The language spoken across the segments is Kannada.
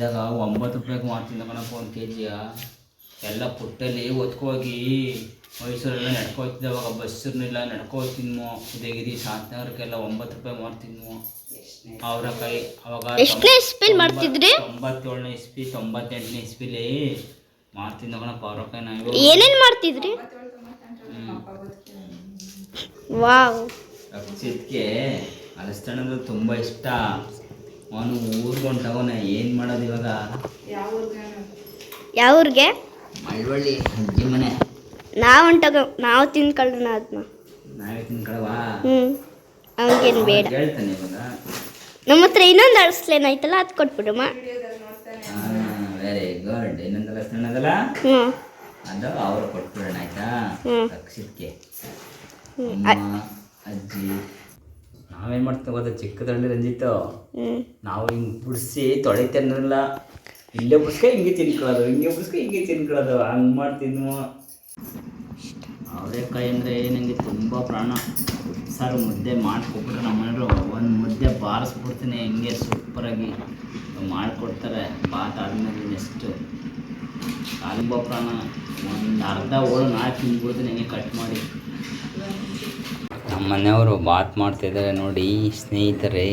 ಬೆಳೀತಿದ್ದಾಗ ಒಂಬತ್ತು ರೂಪಾಯಿಗೆ ಮಾಡ್ತಿದ್ದ ಕಣಪ್ಪ ಒಂದು ಕೆ ಜಿಯ ಎಲ್ಲ ಪುಟ್ಟಲ್ಲಿ ಒತ್ಕೋಗಿ ಮೈಸೂರೆಲ್ಲ ನಡ್ಕೋತಿದ್ದೆ ಅವಾಗ ಬಸ್ಸಿರ್ನಿಲ್ಲ ನಡ್ಕೋತಿದ್ಮೋ ಉದಯಗಿರಿ ಶಾಂತನಗರಕ್ಕೆಲ್ಲ ಒಂಬತ್ತು ರೂಪಾಯಿ ಮಾಡ್ತಿದ್ಮೋ ಅವರಕಾಯಿ ಅವಾಗ ಎಷ್ಟನೇ ಇಸ್ಪಿಲ್ ಮಾಡ್ತಿದ್ರಿ? ತೊಂಬತ್ತೇಳನೇ ಇಸ್ಪಿ ತೊಂಬತ್ತೆಂಟನೇ ಇಸ್ಪಿಲಿ ಮಾಡ್ತಿದ್ದ ಕಣಪ್ಪ ಅವರಕಾಯಿ ನಾವು ಏನೇನು ಮಾಡ್ತಿದ್ರಿ? ವಾವ್. ರಕ್ಷಿತ್ಗೆ ಅಲಸ್ತಣ್ಣದು ತುಂಬ ಇಷ್ಟ. ಅವನು ಊರಿಗೆ ಹೊಂಟವನ ಏನು ಮಾಡೋದು ಇವಾಗ? ಯಾವ ಯಾವ್ರಿಗೆ? ಮಳವಳ್ಳಿ ಅಜ್ಜಿ ಮನೆ. ನಾವು ಹೊಂಟಾಗ ನಾವು ತಿನ್ಕೊಳ್ಳೋಣ ಅದನ್ನ ನಾವೇ ತಿನ್ಕೊಳ್ಳವಾ ಹ್ಮ್ ಅವನಿಗೇನು ಬೇಡ. ಹೇಳ್ತಾನೆ ಇವಾಗ. ನಮ್ಮ ಹತ್ರ ಇನ್ನೊಂದು ಅಳಸ್ಲೇನ್ ಐತಲ್ಲ ಅದು ಕೊಟ್ಬಿಡಮ್ಮ ವೆರಿ ಗುಡ್ ಇನ್ನೊಂದು ಅಲಸ್ತಣ್ಣದಲ್ಲ ಹ್ಞೂ ಅದು ಅವ್ರು ಕೊಟ್ಬಿಡೋಣ ಆಯ್ತಾ. ರಕ್ಷಿತ್ಗೆ. ಅಮ್ಮ ಅಜ್ಜಿ. ನಾವೇನು ಮಾಡ್ತೀವಿ ಗೊತ್ತಾ? ಚಿಕ್ಕದ್ರಲ್ಲಿ ರಂಜಿತ್ತು. ನಾವು ಹಿಂಗೆ ಬಿಡಿಸಿ ತೊಳಿತಾರಲ್ಲ ಇಲ್ಲೇ ಬಿಡ್ಸ್ಕ ಹಿಂಗೆ ತಿನ್ಕೊಳ್ಳೋದು ಹಿಂಗೆ ಬಿಡ್ಸ್ಕ ಹಿಂಗೆ ತಿನ್ಕೊಳ್ಳೋದು. ಹಂಗೆ ಮಾಡ್ತಿದ್ವು ಅವರೆಕಾಯಿ ಅಂದರೆ ನನಗೆ ತುಂಬ ಪ್ರಾಣ. ಸಾರು ಮುದ್ದೆ ಮಾಡಿಕೊಟ್ಬಿಟ್ರೆ ನಮ್ಮ ಮನೆಯವರು. ಒಂದು ಮುದ್ದೆ ಬಾರಿಸ್ಬಿಡ್ತೀನಿ ಹಿಂಗೆ ಸೂಪರಾಗಿ ಮಾಡಿಕೊಡ್ತಾರೆ. ಬಾತ್ ಆದಮೇಲೆ ನೆಕ್ಸ್ಟು ತುಂಬ ಪ್ರಾಣ. ಒಂದು ಅರ್ಧ ಹೋಳು ನಾಲ್ಕು ತಿಂದ್ಬಿಡ್ತೀನಿ ಹಿಂಗೆ ಕಟ್ ಮಾಡಿ. ನಮ್ಮ ಮನೆಯವರು ಬಾತ್ ಮಾಡ್ತಿದ್ದಾರೆ ನೋಡಿ ಸ್ನೇಹಿತರೆ.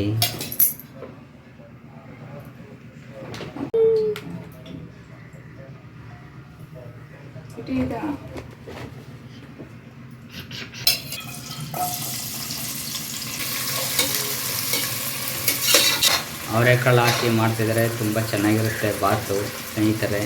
ಅವರೆಕಾಳು ಹಾಕಿ ಮಾಡ್ತಿದ್ದಾರೆ ತುಂಬ ಚೆನ್ನಾಗಿರುತ್ತೆ ಬಾತು ಸ್ನೇಹಿತರೆ.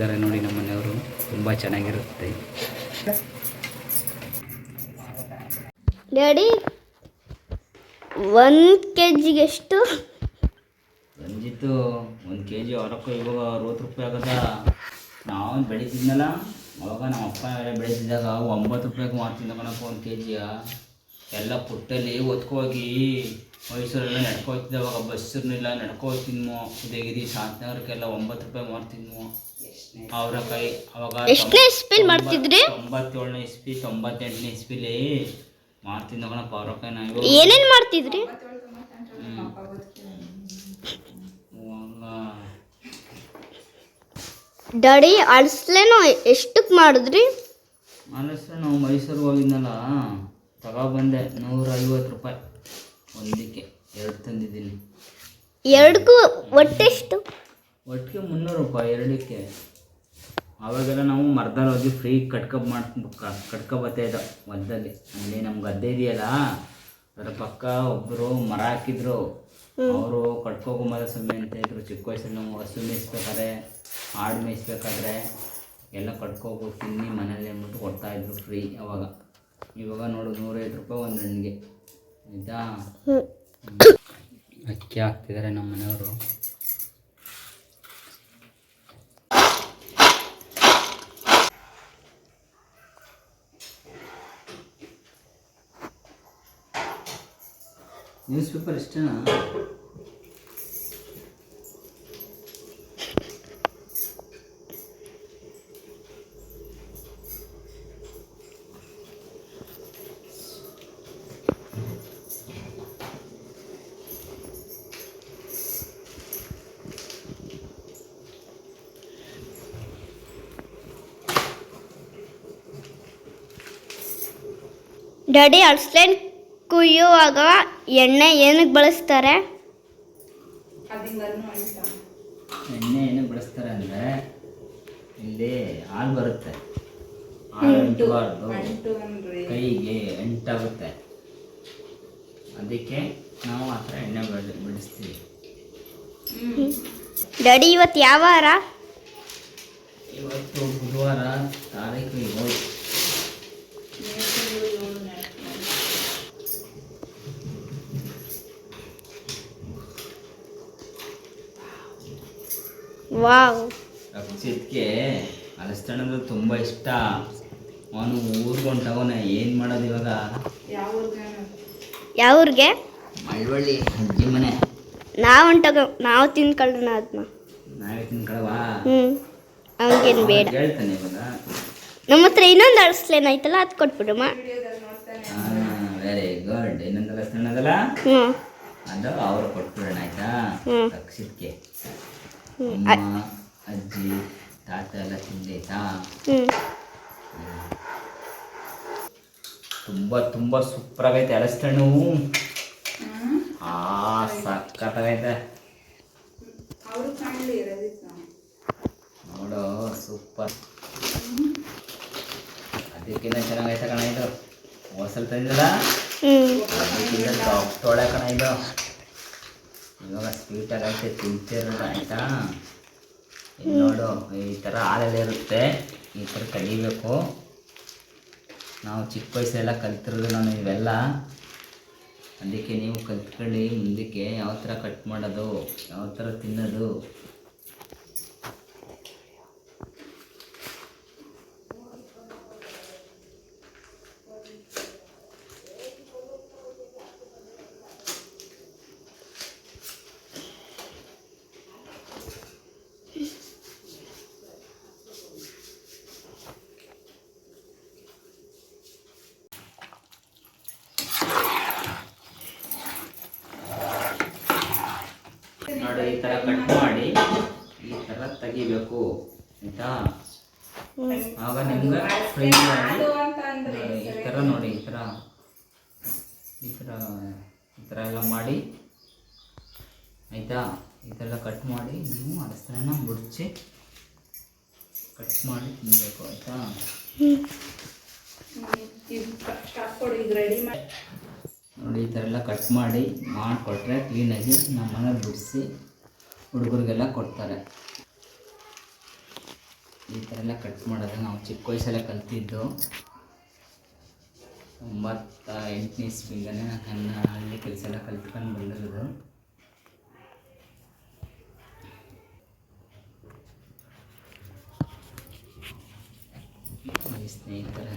ಇದ್ದಾರೆ ನೋಡಿ ನಮ್ಮ ಮನೆಯವರು ತುಂಬ ಚೆನ್ನಾಗಿರುತ್ತೆ. ಡ್ಯಾಡಿ ಒಂದು ಕೆ ಜಿಗೆ ಎಷ್ಟು ರಂಜಿತ್ತು ಒಂದು ಕೆ ಜಿ ಅವರಕ್ಕೂ ಇವಾಗ ಅರವತ್ತು ರೂಪಾಯಿ ಆಗದ. ನಾವು ಬೆಳೀತಿದ್ನಲ್ಲ? ಅವಾಗ ನಮ್ಮ ಅಪ್ಪ ಬೆಳೀತಿದ್ದಾಗ ಒಂಬತ್ತು ರೂಪಾಯಿಗೆ ಮಾಡ್ತಿದ್ದ ಕಣಪ್ಪ ಒಂದು ಕೆ ಜಿಯ ಎಲ್ಲ ಪುಟ್ಟಲ್ಲಿ ಒತ್ಕೋಗಿ ಮೈಸೂರೆಲ್ಲ ನಡ್ಕೋತಿದ್ದೆ ಅವಾಗ ಬಸ್ಸಿರ್ನಿಲ್ಲ ನಡ್ಕೋತಿದ್ಮೋ ಉದಯಗಿರಿ ಶಾಂತನಗರಕ್ಕೆಲ್ಲ ಒಂಬತ್ತು ರೂಪಾಯಿ ಮಾಡ್ತಿದ್ಮೋ ಅವರಕಾಯಿ ಅವಾಗ ಎಷ್ಟನೇ ಇಸ್ಪಿಲ್ ಮಾಡ್ತಿದ್ರಿ? ತೊಂಬತ್ತೇಳನೇ ಇಸ್ಪಿ ತೊಂಬತ್ತೆಂಟನೇ ಇಸ್ಪಿಲಿ ಮಾಡ್ತಿದ್ದ ಕಣಪ್ಪ ಅವರಕಾಯಿ ನಾವು ಏನೇನ್ ಮಾಡ್ತಿದ್ರಿ? ಡಡಿ ಅಳಸ್ಲೇನು ಎಷ್ಟಕ್ಕೆ ಮಾಡಿದ್ರಿ? ಅಳಿಸ್ಲೆ ನಾವು ಮೈಸೂರಿಗೆ ಹೋಗಿದ್ನಲ್ಲ. ತಗೊಬಂದೆ ನೂರ ಐವತ್ತು ರೂಪಾಯಿ. ಒಂದಕ್ಕೆ ಎರಡು ತಂದಿದ್ದೀನಿ. ಎರಡಕ್ಕೂ ಒಟ್ಟೆಷ್ಟು ಒಟ್ಟಿಗೆ ಮುನ್ನೂರು ರೂಪಾಯಿ ಎರಡಕ್ಕೆ. ಅವಾಗೆಲ್ಲ ನಾವು ಮರದಲ್ಲಿ ಹೋಗಿ ಫ್ರೀ ಕಟ್ಕಪ್ ಮಾಡಿ ಕಟ್ಕೊಬತ್ತಾ ಇದ್ದ ಹೊಲದಲ್ಲಿ. ಅಲ್ಲಿ ನಮ್ಮ ಗದ್ದೆ ಇದೆಯಲ್ಲ ಅದರ ಪಕ್ಕ ಒಬ್ಬರು ಮರ ಹಾಕಿದ್ರು. ಅವರು ಕಟ್ಕೋಗೊಂಬದ ಸಮಯ ಅಂತ ಇದ್ರು ಚಿಕ್ಕ ವಯಸ್ಸಲ್ಲಿ ನಾವು ಹಸು ಮೇಯಿಸ್ಬೇಕಾದ್ರೆ ಹಾಡು ಮೇಯಿಸ್ಬೇಕಾದ್ರೆ ಎಲ್ಲ ಕಟ್ಕೋಗು ತಿನ್ನಿ ಮನೇಲಿ ಅಂದ್ಬಿಟ್ಟು ಕೊಡ್ತಾಯಿದ್ರು ಫ್ರೀ ಅವಾಗ. ಇವಾಗ ನೋಡು ನೂರೈವತ್ತು ರೂಪಾಯಿ ಒಂದು ಹಣ್ಣಿಗೆ. ಆಯಿತಾ. ಅಕ್ಕಿ ಹಾಕ್ತಿದ್ದಾರೆ ನಮ್ಮ ಮನೆಯವರು. ನ್ಯೂಸ್ ಪೇಪರ್ ಇಷ್ಟೇನಾ ಡ್ಯಾಡಿ ಅಳಸ್ಲೇನ್ ಕುಯ್ಯುವಾಗ ಎಣ್ಣೆ ಏನಕ್ಕೆ ಬಳಸ್ತಾರೆ? ಎಣ್ಣೆ ಏನು ಬಳಸ್ತಾರೆ ಅಂದರೆ ಇಲ್ಲಿ ಹಾಲು ಬರುತ್ತೆ. ಹಾಲು ಅಂಟಬಾರ್ದು. ಕೈಗೆ ಅಂಟಾಗುತ್ತೆ. ಅದಕ್ಕೆ ನಾವು ಆ ಥರ ಎಣ್ಣೆ ಬಿಡ ಬಿಡಿಸ್ತೀವಿ ಡ್ಯಾಡಿ ಇವತ್ತು ಯಾವ ವಾರ? ಇವತ್ತು ಬುಧವಾರ ತಾರೀಕು ಏಳು. ವಾವ್. ರಕ್ಷಿತ್ಗೆ ಅಲಸ್ತಣ್ಣಂದ್ರೆ ತುಂಬ ಇಷ್ಟ. ಅವನು ಊರಿಗೆ ಹೊಂಟವನ ಏನು ಮಾಡೋದು ಇವಾಗ? ಯಾವ ಊರಿಗೆ? ಮಳವಳ್ಳಿ ಅಜ್ಜಿ ಮನೆ. ನಾವು ಹೊಂಟಾಗ ನಾವು ತಿನ್ಕೊಳ್ಳೋಣ ಅದನ್ನ ನಾವೇ ತಿನ್ಕೊಳ್ಳವಾ ಹ್ಞೂ ಅವನಿಗೇನು ಬೇಡ. ಹೇಳ್ತಾನೆ ಇವಾಗ. ನಮ್ಮ ಹತ್ರ ಇನ್ನೊಂದು ಐತಲ್ಲ ಅದು ಕೊಟ್ಬಿಡಮ್ಮ ವೆರಿ ಗುಡ್ ಇನ್ನೊಂದು ಅಲಸ್ತಣ್ಣದಲ್ಲ ಹ್ಞೂ ಅದು ಅವ್ರು ಕೊಟ್ಬಿಡೋಣ ಆಯ್ತಾ? ಹ್ಮ್. ಅಮ್ಮ ಅಜ್ಜಿ ತಾತ ಎಲ್ಲ ತಿಂದೈತಾ ತುಂಬಾ ತುಂಬ ಸೂಪರ್ ಆಗೈತೆ ಅಲಸ್ತಣ್ಣು ಆ ಸಕ್ಕತ್ತಾಗೈತೆ ನೋಡು ಸೂಪರ್. ಅದಕ್ಕಿಂತ ಚೆನ್ನಾಗೈತೆ ಕಣ ಇದು. ಹೋಸಲ್ ತಂದಿಲ್ಲ ಅದಕ್ಕಿಂತ ಟಾಪ್ ತೊಳೆ ಕಣ ಇದು. ಇವಾಗ ಸ್ವೀಟ್ ಆಗೈತೆ ತಿಂತಿರೋದು ಆಯಿತಾ? ನೋಡು, ಈ ಥರ ಹಾಲೆಲ್ಲ ಇರುತ್ತೆ, ಈ ಥರ ಕಲಿಬೇಕು. ನಾವು ಚಿಕ್ಕ ವಯಸ್ಸೆಲ್ಲ ಕಲ್ತಿರೋದು ನಾನು ಇವೆಲ್ಲ ಅದಕ್ಕೆ ನೀವು ಕಲ್ತ್ಕೊಳ್ಳಿ, ಮುಂದಕ್ಕೆ ಯಾವ ಥರ ಕಟ್ ಮಾಡೋದು, ಯಾವ ಥರ ತಿನ್ನೋದು ನೋಡಿ ಈ ಥರ ಕಟ್ ಮಾಡಿ ಈ ಥರ ತೆಗಿಬೇಕು ಆಯಿತಾ? ಆಗ ನಿಮ್ಗೆ ಫ್ರೀ ಮಾಡಿ ಈ ಥರ ನೋಡಿ ಈ ಥರ. ಈ ಥರ ಈ ಥರ ಎಲ್ಲ ಮಾಡಿ. ಆಯಿತಾ? ಈ ಥರ ಎಲ್ಲ ಕಟ್ ಮಾಡಿ ನೀವು ಅರಸನ ಮುಡ್ಚಿ ಕಟ್ ಮಾಡಿ ತಿನ್ನಬೇಕು ಆಯಿತಾ? ನೋಡಿ ಈ ಥರ ಎಲ್ಲ ಕಟ್ ಮಾಡಿ ಮಾಡಿಕೊಟ್ರೆ ಕ್ಲೀನಾಗಿ ನಮ್ಮನೆ ಮನೇಲಿ ಬಿಡಿಸಿ ಹುಡುಗರಿಗೆಲ್ಲ ಕೊಡ್ತಾರೆ. ಈ ಥರ ಎಲ್ಲ ಕಟ್ ಮಾಡೋದು. ನಾವು ಚಿಕ್ಕ ವಯಸ್ಸೆಲ್ಲ ಕಲ್ತಿದ್ದು. ಒಂಬತ್ತ ಎಂಟನೇ ಇಸ್ವಿಂದನೇ ನಾನು ನನ್ನ ಹಳ್ಳಿ ಕೆಲಸ ಎಲ್ಲ ಕಲ್ತ್ಕೊಂಡು ಬಂದಿರೋದು. ಸ್ನೇಹಿತರೆ.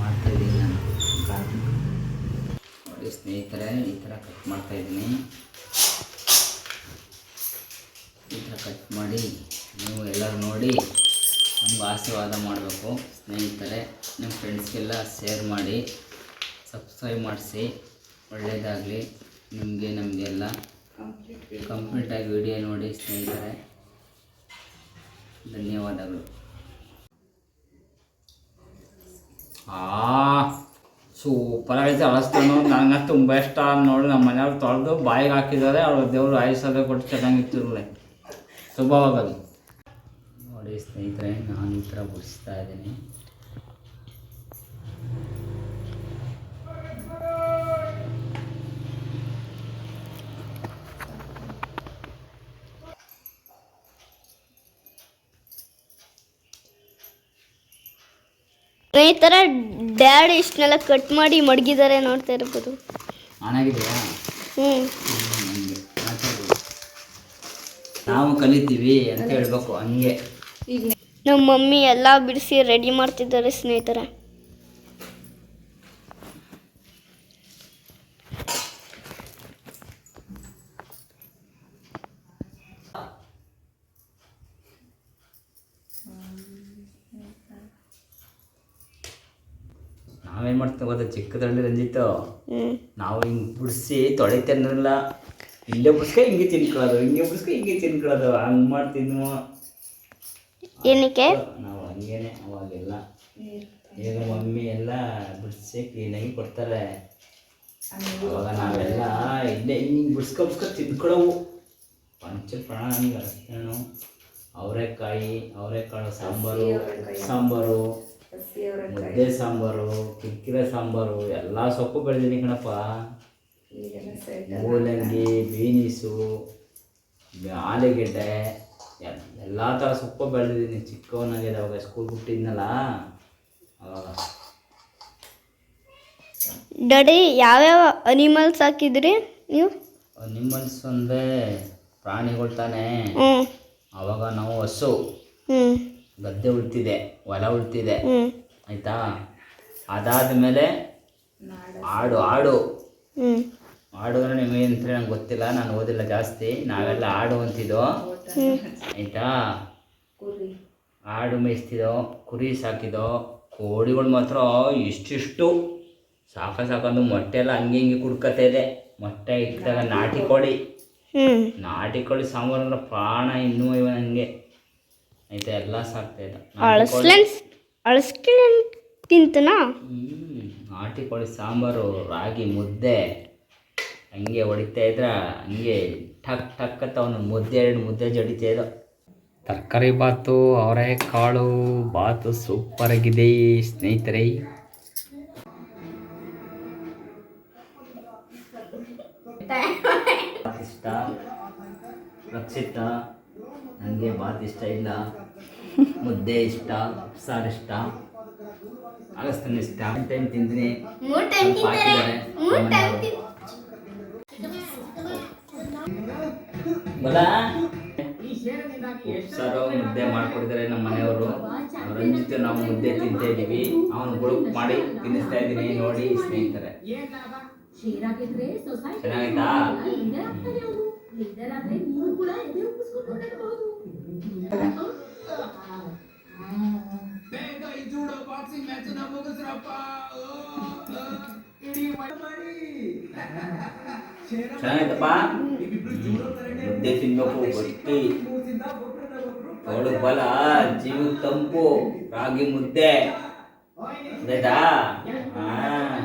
ಮಾಡ್ತಾಯಿದ್ದೀನಿ ನಾನು. ನೋಡಿ ಸ್ನೇಹಿತರೆ, ಈ ಥರ ಕಟ್ ಮಾಡ್ತಾಯಿದ್ದೀನಿ ಕಟ್ ಮಾಡಿ, ನೀವು ಎಲ್ಲರೂ ನೋಡಿ, ನಮ್ಗೆ ಆಶೀರ್ವಾದ ಮಾಡಬೇಕು ಸ್ನೇಹಿತರೆ. ನಿಮ್ಮ ಫ್ರೆಂಡ್ಸ್ಗೆಲ್ಲ ಶೇರ್ ಮಾಡಿ ಸಬ್ಸ್ಕ್ರೈಬ್ ಮಾಡಿಸಿ ಒಳ್ಳೆಯದಾಗಲಿ ನಿಮಗೆ, ನಮಗೆಲ್ಲ. ಕಂಪ್ಲೀಟಾಗಿ ವಿಡಿಯೋ ನೋಡಿ ಸ್ನೇಹಿತರೆ. ಧನ್ಯವಾದಗಳು. ಆ ಸೂಪರ್ ಆಗೈತೆ ಅಳಸ್ತಾನು ನನಗೆ ತುಂಬ ಇಷ್ಟ. ನೋಡಿ ನಮ್ಮ ಮನೆಯವ್ರು ತೊಳೆದು ಬಾಯಿಗೆ ಹಾಕಿದ್ದಾರೆ. ಅವ್ರ ದೇವರು ಆಯಸ್ಸಲ್ಲೇ ಕೊಟ್ಟು ಚೆನ್ನಾಗಿತ್ತಿರಲಿ ಶುಭವಾಗಲಿ ನೋಡಿ ಸ್ನೇಹಿತರೆ ನಾನು ಈ ಥರ ಬಿಡಿಸ್ತಾ ಇದ್ದೀನಿ. ಸ್ನೇಹಿತರ ಡ್ಯಾಡ್ ಇಷ್ಟನ್ನೆಲ್ಲ ಕಟ್ ಮಾಡಿ ಮಡಗಿದ್ದಾರೆ ನೋಡ್ತಾ ಇರ್ಬೋದು. ಆನಾಗಿದೆಯಾ ಹ್ಞೂ ನಾವು ಕಲಿತೀವಿ ಅಂತ ಹೇಳ್ಬೇಕು ಹಂಗೆ. ನಮ್ಮ ಮಮ್ಮಿ ಎಲ್ಲ ಬಿಡಿಸಿ ರೆಡಿ ಮಾಡ್ತಿದ್ದಾರೆ ಸ್ನೇಹಿತರೆ. ನಾವೇನ್ ಮಾಡ್ತೀವಿ ಗೊತ್ತಾ ಚಿಕ್ಕದ್ರಲ್ಲಿ ರಂಜಿತ್ತು. ನಾವು ಹಿಂಗ್ ಬಿಡಿಸಿ ತೊಳಿತೇನಲ್ಲ ಇಲ್ಲೇ ಬಿಡ್ಸ್ಕ ಹಿಂಗೆ ತಿನ್ಕೊಳ್ಳೋದು. ಹಿಂಗೆ ಬಿಡ್ಸ್ಕ ಹಿಂಗೆ ತಿನ್ಕೊಳ್ಳೋದು. ಹಂಗೆ ಮಾಡ್ತಿದ್ನು. ಏನಕ್ಕೆ? ನಾವು ಹಂಗೇನೆ ಅವಾಗೆಲ್ಲ. ಈಗ ಮಮ್ಮಿ ಎಲ್ಲ ಬಿಡಿಸಿ ಕ್ಲೀನಾಗಿ ಕೊಡ್ತಾರೆ. ಅವಾಗ ನಾವೆಲ್ಲ ಇಲ್ಲೇ ಹಿಂಗೆ ಬಿಡ್ಸ್ಕೊ ಬಿಡ್ಸ್ಕೊ ತಿನ್ಕೊಳ್ಳೋವು. ಪಂಚ ಪ್ರಾಣ ನನಗೆ ಅರಸ್ತೇನು ಅವರೆಕಾಯಿ ಅವರೆಕಾಳು ಸಾಂಬಾರು ಸಾಂಬಾರು ಮುದ್ದೆ ಸಾಂಬಾರು ಕಿಕ್ಕಿರೆ ಸಾಂಬಾರು ಎಲ್ಲ ಸೊಪ್ಪು ಬೆಳೆದೀನಿ ಕಣಪ್ಪ. ಮೂಲಂಗಿ ಬೀನಿಸು ಆಲೂಗೆಡ್ಡೆ ಎಲ್ಲ ಥರ ಸೊಪ್ಪು ಬೆಳೆದಿದ್ದೀನಿ. ಚಿಕ್ಕವನಾಗಿದೆ ಅವಾಗ ಸ್ಕೂಲ್ ಬಿಟ್ಟಿದ್ನಲ್ಲ ಡ್ಯಾಡಿ ಯಾವ್ಯಾವ ಅನಿಮಲ್ಸ್ ಹಾಕಿದ್ರಿ ನೀವು? ಅನಿಮಲ್ಸ್ ಅಂದರೆ ಪ್ರಾಣಿಗಳು ತಾನೇ. ಅವಾಗ ನಾವು ಹಸು. ಗದ್ದೆ ಉಳ್ತಿದೆ ಹೊಲ ಉಳ್ತಿದೆ. ಆಯ್ತಾ ಆಯಿತಾ? ಅದಾದ ಮೇಲೆ ಆಡು ಆಡು. ಹ್ಞೂ ಆಡು ಅಂದ್ರೆ ನಿಮಗೆ ಅಂತ ನಂಗೆ ಗೊತ್ತಿಲ್ಲ ನಾನು ಓದಿಲ್ಲ ಜಾಸ್ತಿ ನಾವೆಲ್ಲ ಆಡು ಅಂತಿದ್ದೋ ಆಯಿತಾ? ಆಡು ಮೇಯಿಸ್ತಿದ್ದೋ ಕುರಿ ಸಾಕಿದೋ ಕೋಳಿಗಳು ಮಾತ್ರ ಇಷ್ಟಿಷ್ಟು. ಸಾಕ ಸಾಕಂದು ಮೊಟ್ಟೆ ಎಲ್ಲ ಹಂಗೆ ಹಿಂಗೆ ಕುಡ್ಕತಾ ಇದೆ. ಮೊಟ್ಟೆ ಇಟ್ಟಾಗ ನಾಟಿ ಕೋಳಿ. ನಾಟಿ ಕೋಳಿ ಸಾಂಬಾರು ಅಂದ್ರೆ ಪ್ರಾಣ ಇನ್ನೂ ಇವ ನನಗೆ ಆಯ್ತಾ? ಎಲ್ಲ ಸಾಕ್ತಾ ಇದ್ದ ನಾಟಿ ಕೋಳಿ ಸಾಂಬಾರು ರಾಗಿ ಮುದ್ದೆ. ಹಂಗೆ ಹೊಡಿತಾ ಇದ್ರ ಹಂಗೆ ಟಕ್ ಟಕ್ ಅಂತ ಅವನು ಮುದ್ದೆ ಎರಡು ಮುದ್ದೆ ಜಡಿತಾ ಇದ್ದ. ತರಕಾರಿ ಬಾತು ಅವರೆಕಾಳು ಬಾತು ಸೂಪರ್ ಆಗಿದೆ ಸ್ನೇಹಿತರೆ. ಬಾತ್ ಇಷ್ಟ? ರಕ್ಷಿತ? ನನಗೆ ಬಾತ್ ಇಷ್ಟ ಇಲ್ಲ. ಮುದ್ದೆ ಇಷ್ಟ ಸಾರು ಇಷ್ಟ. ಆಗಸ್ತಾನೆ ಇಷ್ಟ. ಟೈಮ್ ತಿಂತೀನಿ ಬಲ ಉಪ್ಸಾರು ಮುದ್ದೆ ಮಾಡ್ಕೊಡಿದ್ದಾರೆ ನಮ್ಮ ಮನೆಯವರು. ರಂಜಿತ್ ನಾವು ಮುದ್ದೆ ತಿಂತಾ ಇದೀವಿ ಅವನು ಗುಳುಕ್ ಮಾಡಿ ತಿನ್ನಿಸ್ತಾ ಇದ್ದೀನಿ. ನೋಡಿ ಸ್ನೇಹಿತರೆ. ಚೆನ್ನಾಗಿತ್ತಾ ಚೆನ್ನಾಗೈತಪ್ಪ? ಮುದ್ದೆ ತಿನ್ಬೇಕು ಗಟ್ಟಿ ಅವಳು ಬಲ ಜೀವ ತಂಪು ರಾಗಿ ಮುದ್ದೆ. ಆಯ್ತಾ? ಹಾ.